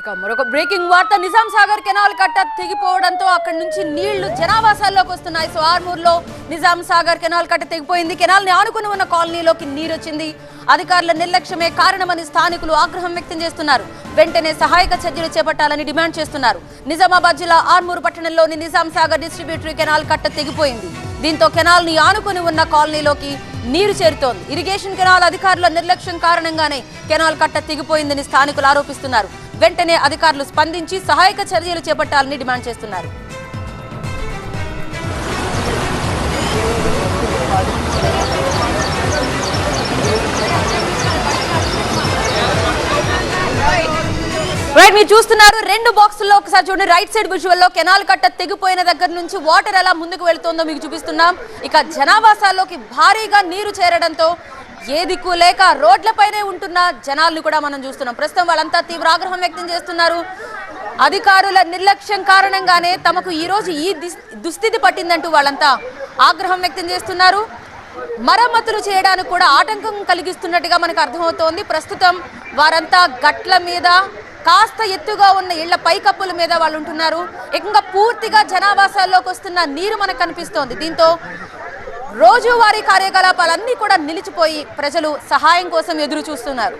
ఇక మరొక బ్రేకింగ్ వార్త. నిజాం సాగర్ కెనాల్ కట్ట తెగిపోవడంతో అక్కడి నుంచి నీళ్ళు జనావాసాల్లోకి వస్తున్నాయి. సో ఆర్మూర్లో నిజాం సాగర్ కెనాల్ కట్ట తెగిపోయింది. కెనాల్ని ఆనుకుని ఉన్న కాలనీలోకి నీరు వచ్చింది అధికారుల నిర్లక్ష్యమే కారణమని స్థానికులు ఆగ్రహం వ్యక్తం చేస్తున్నారు. వెంటనే సహాయక చర్యలు చేపట్టాలని డిమాండ్ చేస్తున్నారు. నిజామాబాద్ జిల్లా ఆర్మూరు పట్టణంలోని నిజాం సాగర్ డిస్ట్రిబ్యూటరీ కెనాల్ కట్ట తెగిపోయింది. దీంతో కెనాల్ని ఆనుకుని ఉన్న కాలనీలోకి నీరు చేరుతోంది. ఇరిగేషన్ కెనాల్ అధికారుల నిర్లక్ష్యం కారణంగానే కెనాల్ కట్ట తెగిపోయిందని స్థానికులు ఆరోపిస్తున్నారు. వెంటనే అధికారులు స్పందించి సహాయక చర్యలు చేపట్టాలని డిమాండ్ చేస్తున్నారు. రైట్ మీరు చూస్తున్నారు రెండు బాక్సుల్లో ఒకసారి చూడండి. రైట్ సైడ్ విజువల్లో కెనాల్ కట్ట తెగిపోయిన దగ్గర నుంచి వాటర్ ఎలా ముందుకు వెళుతుందో మీకు చూపిస్తున్నాం. ఇక జనావాసాల్లోకి భారీగా నీరు చేరడంతో ఏ దిక్కు లేక రోడ్లపైనే ఉంటున్న జనాలను కూడా మనం చూస్తున్నాం. ప్రస్తుతం వాళ్ళంతా తీవ్ర ఆగ్రహం వ్యక్తం చేస్తున్నారు. అధికారుల నిర్లక్ష్యం కారణంగానే తమకు ఈరోజు ఈ దుస్థితి పట్టిందంటూ వాళ్ళంతా ఆగ్రహం వ్యక్తం చేస్తున్నారు. మరమ్మతులు చేయడానికి కూడా ఆటంకం కలిగిస్తున్నట్టుగా మనకు అర్థమవుతోంది. ప్రస్తుతం వారంతా గట్ల మీద కాస్త ఎత్తుగా ఉన్న ఇళ్ళ పైకప్పుల మీద వాళ్ళు ఉంటున్నారు ఏకంగా పూర్తిగా జనావాసాల్లోకి వస్తున్న నీరు మనకు కనిపిస్తోంది. దీంతో రోజువారీ కార్యకలాపాలన్నీ కూడా నిలిచిపోయి ప్రజలు సహాయం కోసం ఎదురు చూస్తున్నారు.